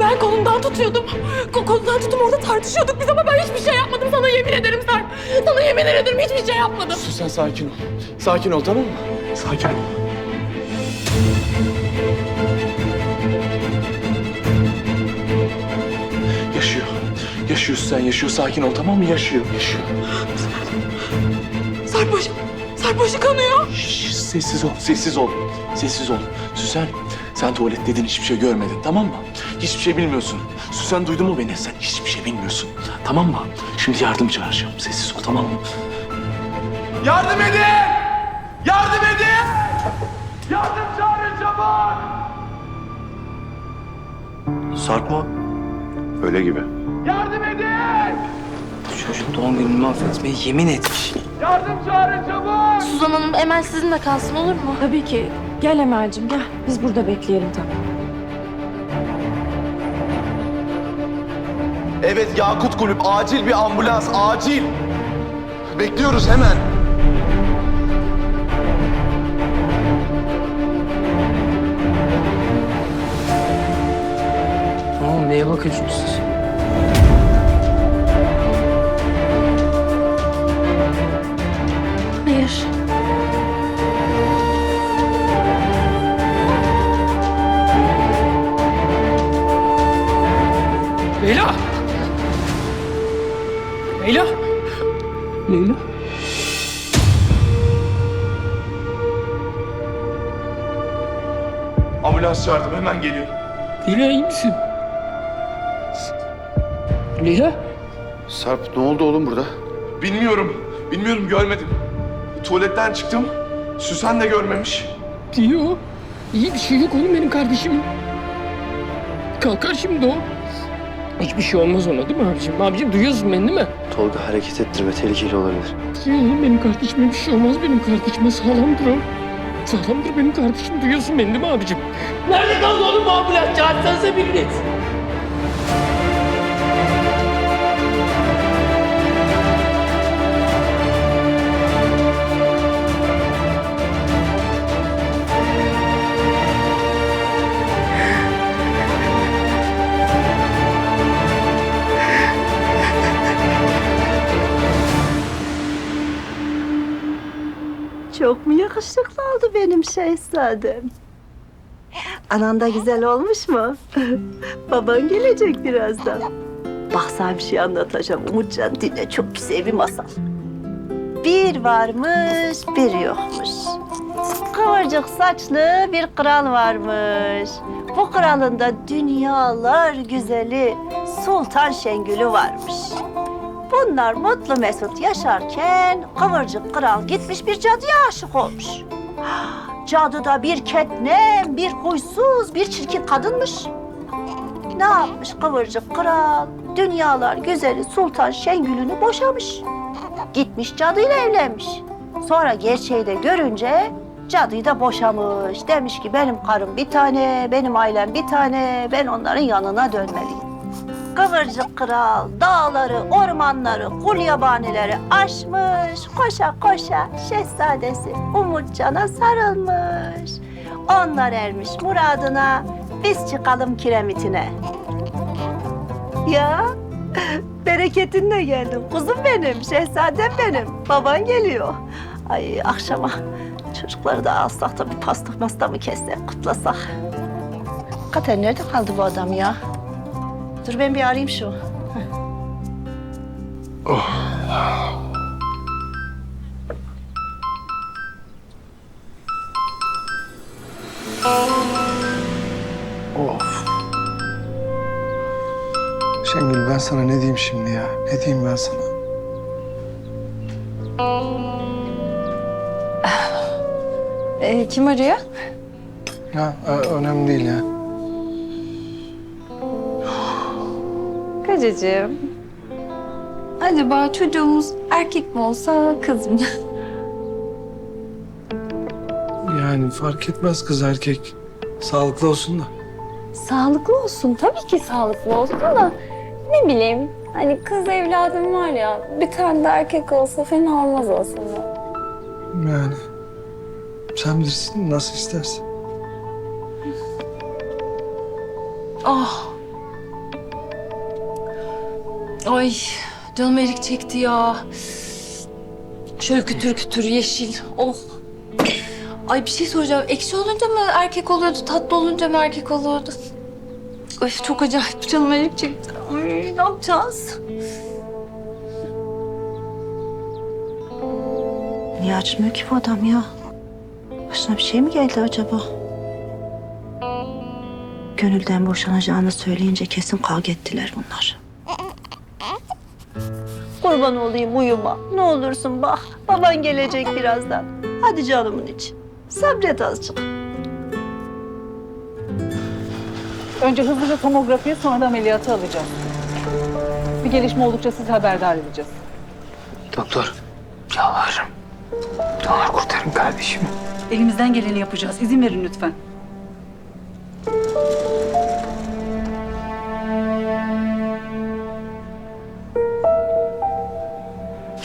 Ben kolundan tutuyordum. Ko- kolundan tutum orada tartışıyorduk biz ama ben hiçbir şey yapmadım. Sana yemin ederim Sarp. Sana yemin ederim hiçbir şey yapmadım. Sen sakin ol. Sakin ol tamam mı? Sakin ol. Yaşıyor sen yaşıyor. Sakin ol tamam mı? Yaşıyor. Yaşıyor. Sarp başı, Sarp başı kanıyor. Şş, sessiz ol. Sessiz ol. Sessiz ol. Süsen sen tuvaletteydin hiçbir şey görmedin tamam mı? Hiçbir şey bilmiyorsun. Süsen duydu mu beni? Sen hiçbir şey bilmiyorsun. Tamam mı? Şimdi yardım çağıracağım. Sessiz ol tamam mı? Yardım edin! Yardım edin! Yardım çağırın çabuk! Sarp mı? Öyle gibi. Yardım edin! Çocuğun doğum gününü mahvetmeye yemin etmiş. Yardım çağırın çabuk! Suzan Hanım Emel sizinle kalsın olur mu? Tabii ki. Gel Emel'cim gel. Biz burada bekleyelim tabii. Evet Yakut Kulüp acil bir ambulans acil. Bekliyoruz hemen. Bakıyorsunuz siz? Hayır. Leyla! Leyla! Leyla? Ambulans çağırdım hemen geliyor. Leyla iyi misin? Leyla? Sarp ne oldu oğlum burada? Bilmiyorum. Bilmiyorum görmedim. Tuvaletten çıktım. Süsen de görmemiş. Diyor. İyi bir şey yok oğlum benim kardeşim. Kalkar şimdi o. Hiçbir şey olmaz ona değil mi abicim? Abicim duyuyorsun beni değil mi? Tolga hareket ettirme tehlikeli olabilir. Diyor oğlum benim kardeşime bir şey olmaz benim kardeşime sağlamdır o. Sağlamdır benim kardeşim duyuyorsun beni değil mi abicim? Nerede kaldı oğlum bu ambulans? Çağırsanıza biriniz. Çok mu yakışıklı oldu benim şehzadem? Anan da güzel olmuş mu? Baban gelecek birazdan. Bak sana bir şey anlatacağım. Umutcan dinle çok güzel bir masal. Bir varmış, bir yokmuş. Kıvırcık saçlı bir kral varmış. Bu kralın da dünyalar güzeli Sultan Şengül'ü varmış. Bunlar mutlu mesut yaşarken kıvırcık kral gitmiş bir cadıya aşık olmuş. Cadı da bir ketnem, bir huysuz, bir çirkin kadınmış. Ne yapmış kıvırcık kral? Dünyalar güzeli Sultan Şengül'ünü boşamış. Gitmiş cadıyla evlenmiş. Sonra gerçeği de görünce cadıyı da boşamış. Demiş ki benim karım bir tane, benim ailem bir tane, ben onların yanına dönmeliyim. Kıvırcık kral dağları, ormanları, kul yabanileri aşmış. Koşa koşa şehzadesi Umutcan'a sarılmış. Onlar ermiş muradına, biz çıkalım kiremitine. Ya bereketinle geldim. Kuzum benim, şehzadem benim. Baban geliyor. Ay akşama çocukları da alsak da bir pasta masta mı kessek, kutlasak. Kater nerede kaldı bu adam ya? Dur ben bir arayayım şu. Of. Şengül ben sana ne diyeyim şimdi ya? Ne diyeyim ben sana? Ee, kim arıyor? Ö- önemli değil ya. Kocacığım. Acaba çocuğumuz erkek mi olsa kız mı? Yani fark etmez kız erkek. Sağlıklı olsun da. Sağlıklı olsun. Tabii ki sağlıklı olsun da ne bileyim hani kız evladım var ya bir tane de erkek olsa fena olmaz aslında. Yani sen bilirsin nasıl istersen. Ah. Ay canım erik çekti ya. Şöyle kütür kütür yeşil. Oh. Ay bir şey soracağım. Ekşi olunca mı erkek oluyordu, tatlı olunca mı erkek oluyordu? Ay çok acayip canım erik çekti. Ay ne yapacağız? Niye açmıyor ki bu adam ya? Başına bir şey mi geldi acaba? Gönülden boşanacağını söyleyince kesin kavga ettiler bunlar. Kurban olayım uyuma. Ne olursun bak. Baban gelecek birazdan. Hadi canımın içi. Sabret azıcık. Önce hızlıca tomografiye sonra da ameliyatı alacağız. Bir gelişme oldukça sizi haberdar edeceğiz. Doktor, yalvarırım. Ne olur kurtarın kardeşimi. Elimizden geleni yapacağız. İzin verin lütfen.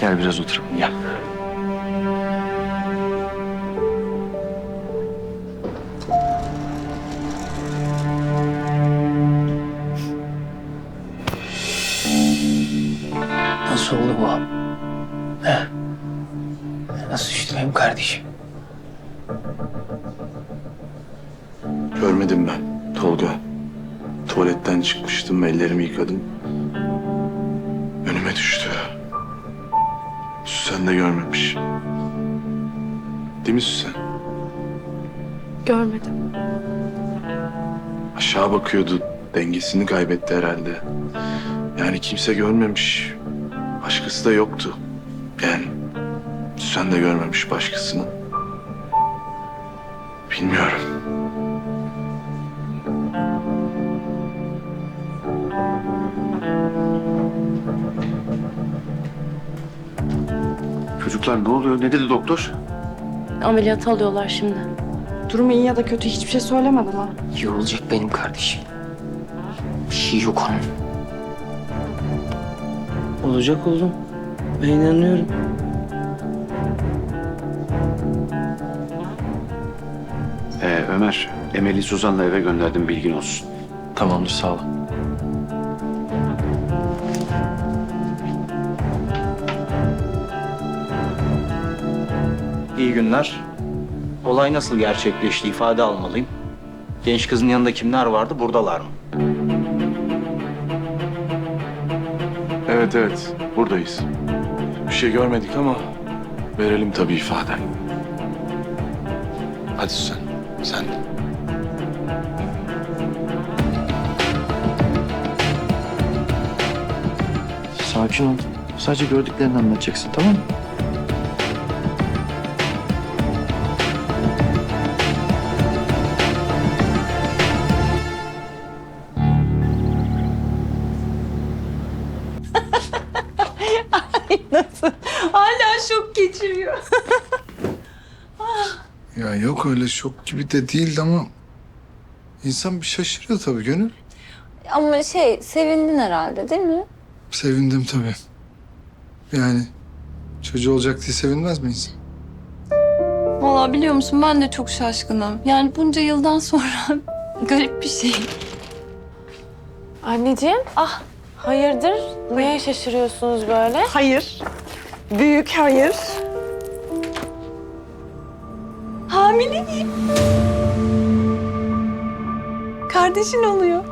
Gel biraz oturalım gel. Nasıl oldu bu? He? Nasıl benim kardeşim? Görmedim ben Tolga. Tuvaletten çıkmıştım, ellerimi yıkadım. Önüme düştü. Süsen de görmemiş. Değil mi Süsen? Görmedim. Aşağı bakıyordu. Dengesini kaybetti herhalde. Yani kimse görmemiş. Başkası da yoktu. Yani Süsen de görmemiş başkasını. Bilmiyorum. Çocuklar ne oluyor? Ne dedi doktor? Ameliyat alıyorlar şimdi. Durumu iyi ya da kötü hiçbir şey söylemedi mi? İyi olacak benim kardeşim. Bir şey yok onun. Olacak oğlum. Ben inanıyorum. Ee, Ömer, Emel'i Suzan'la eve gönderdim bilgin olsun. Tamamdır sağ ol. İyi günler. Olay nasıl gerçekleşti ifade almalıyım. Genç kızın yanında kimler vardı? Buradalar mı? Evet evet buradayız. Bir şey görmedik ama verelim tabii ifade. Hadi Süsen sen de. Sakin ol. Sadece gördüklerini anlatacaksın tamam mı? Yok öyle şok gibi de değildi ama insan bir şaşırıyor tabii Gönül. Ama şey sevindin herhalde değil mi? Sevindim tabii. Yani çocuğu olacak diye sevinmez mi insan? Vallahi biliyor musun ben de çok şaşkınım. Yani bunca yıldan sonra garip bir şey. Anneciğim. Ah hayırdır? Neye şaşırıyorsunuz böyle? Hayır. Büyük hayır. Hamileyim. Kardeşin oluyor.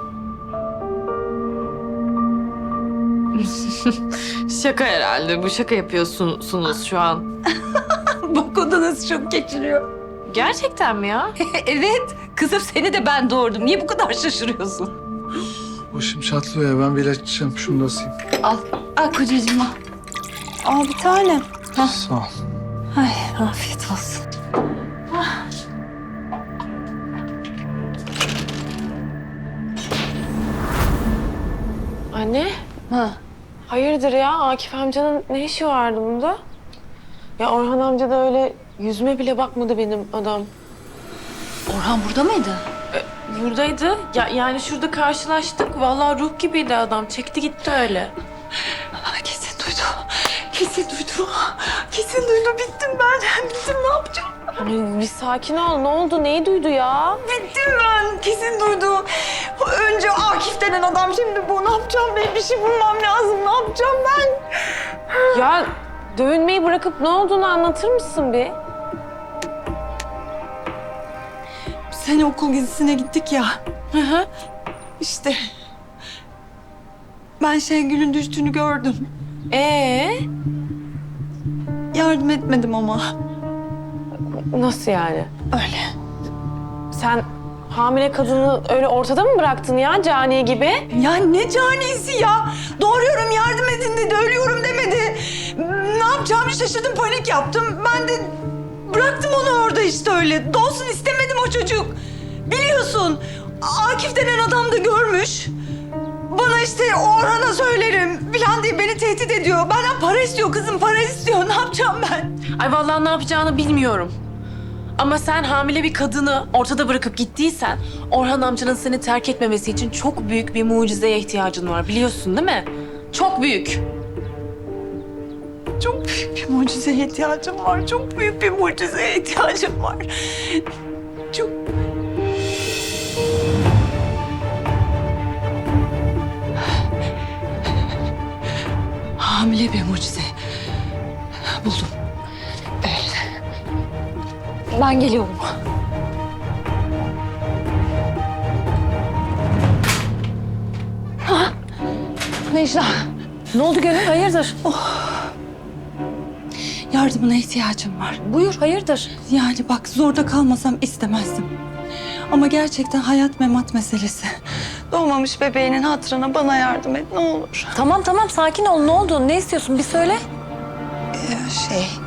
Şaka herhalde. Bu şaka yapıyorsunuz şu an. Bak o da nasıl şok geçiriyor. Gerçekten mi ya? evet. Kızım seni de ben doğurdum. Niye bu kadar şaşırıyorsun? Başım çatlıyor ya ben bir ilaç içeceğim şunu da asayım. Al. Al kocacığım al. Al bir tane. Sağ ol. Ay afiyet olsun. Ha. Hayırdır ya? Akif amcanın ne işi vardı bunda? Ya Orhan amca da öyle yüzüme bile bakmadı benim adam. Orhan burada mıydı? buradaydı. Ya, yani şurada karşılaştık. Vallahi ruh gibiydi adam. Çekti gitti öyle. Kesin duydu. Kesin duydu. Kesin duydu. Bittim ben. Bittim ne yapacağım? Hani bir sakin ol. Ne oldu? Neyi duydu ya? Bittim ben. Kesin duydu. Önce Akif denen adam şimdi bu. Ne yapacağım ben? Bir şey bulmam lazım. Ne yapacağım ben? Ya dövünmeyi bırakıp ne olduğunu anlatır mısın bir? Sen okul gezisine gittik ya. Hı hı. İşte. Ben Şengül'ün düştüğünü gördüm. Ee, Yardım etmedim ama. nasıl yani? Öyle. Sen hamile kadını öyle ortada mı bıraktın ya cani gibi? Ya ne canisi ya? Doğruyorum yardım edin dedi, ölüyorum demedi. Ne yapacağımı şaşırdım, panik yaptım. Ben de bıraktım onu orada işte öyle. Doğsun istemedim o çocuk. Biliyorsun, Akif denen adam da görmüş. Bana işte Orhan'a söylerim falan diye beni tehdit ediyor. Benden para istiyor kızım, para istiyor. Ne yapacağım ben? Ay vallahi ne yapacağını bilmiyorum. Ama sen hamile bir kadını ortada bırakıp gittiysen Orhan amcanın seni terk etmemesi için çok büyük bir mucizeye ihtiyacın var biliyorsun değil mi? Çok büyük. Çok büyük bir mucizeye ihtiyacım var. Çok büyük bir mucizeye ihtiyacım var. Çok... Hamile bir mucize. Buldum. Ben geliyorum. Ha? Necla. Ne oldu Gönül hayırdır? Yardımına ihtiyacım var. Buyur hayırdır? Yani bak zorda kalmasam istemezdim. Ama gerçekten hayat memat meselesi. Doğmamış bebeğinin hatırına bana yardım et ne olur. Tamam tamam sakin ol ne oldu ne istiyorsun bir söyle. Ee, şey...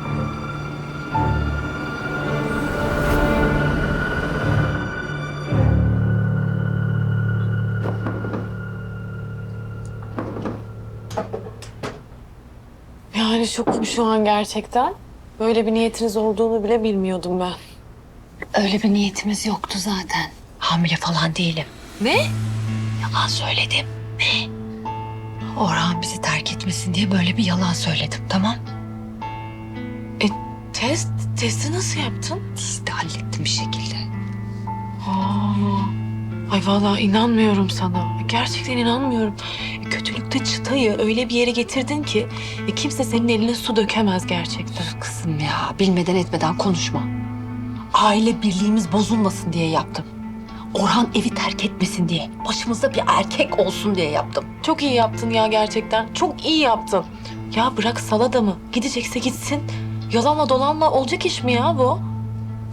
Yani şokum şu an gerçekten. Böyle bir niyetiniz olduğunu bile bilmiyordum ben. Öyle bir niyetimiz yoktu zaten. Hamile falan değilim. Ne? Yalan söyledim. Ne? Orhan bizi terk etmesin diye böyle bir yalan söyledim tamam? Test? Testi nasıl yaptın? İşte hallettim bir şekilde. Aa, ay vallahi inanmıyorum sana. Gerçekten inanmıyorum. Kötülükte çıtayı öyle bir yere getirdin ki e, kimse senin eline su dökemez gerçekten. Kızım ya bilmeden etmeden konuşma. Aile birliğimiz bozulmasın diye yaptım. Orhan evi terk etmesin diye. Başımızda bir erkek olsun diye yaptım. Çok iyi yaptın ya gerçekten. Çok iyi yaptın. Ya bırak salada mı? Gidecekse gitsin. Yalanla dolanla olacak iş mi ya bu?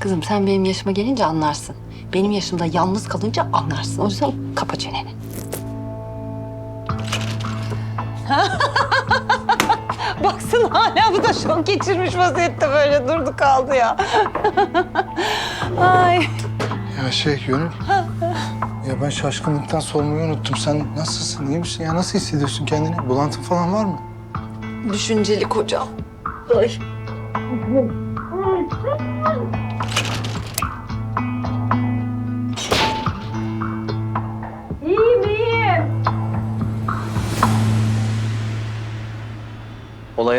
Kızım sen benim yaşıma gelince anlarsın. Benim yaşımda yalnız kalınca anlarsın. O yüzden kapa çeneni. Baksana hala bu da şok geçirmiş vaziyette böyle durdu kaldı ya. Ay. Ya şey Gönül. Ya ben şaşkınlıktan sormayı unuttum. Sen nasılsın? İyi misin? Ya nasıl hissediyorsun kendini? Bulantın falan var mı? Düşünceli kocam. Ay.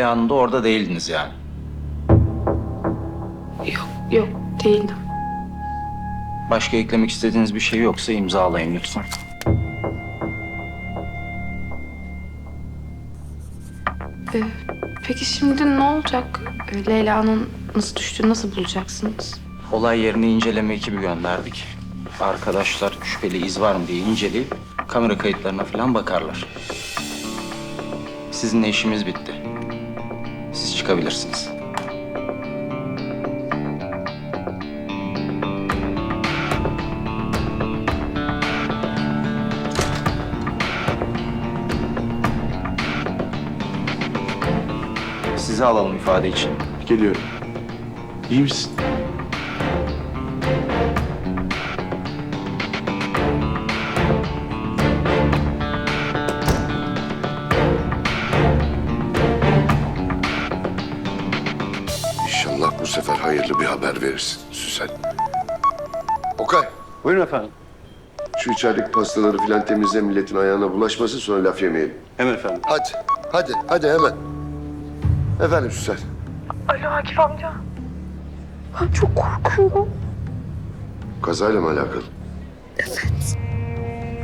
Anında orada değildiniz yani. Yok değildim. Başka eklemek istediğiniz bir şey yoksa imzalayın lütfen. Peki şimdi ne olacak? Leyla'nın nasıl düştüğünü nasıl bulacaksınız? Olay yerine inceleme ekibi gönderdik. Arkadaşlar şüpheli iz var mı diye inceleyip kamera kayıtlarına falan bakarlar. Sizinle işimiz bitti. Çıkabilirsiniz. Sizi alalım ifade için. Geliyorum. İyi misin? Haber verirsin Süsen. Okay, Buyurun efendim. Şu içerideki pastaları filan temizle milletin ayağına bulaşmasın sonra laf yemeyelim. Hemen efendim. Hadi, hadi, hadi hemen. Efendim Süsen. Alo Akif amca. Ben çok korkuyorum. Kazayla mı alakalı? Evet.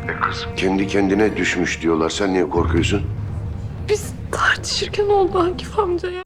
E kızım kendi kendine düşmüş diyorlar. Sen niye korkuyorsun? Biz tartışırken oldu Akif amca ya.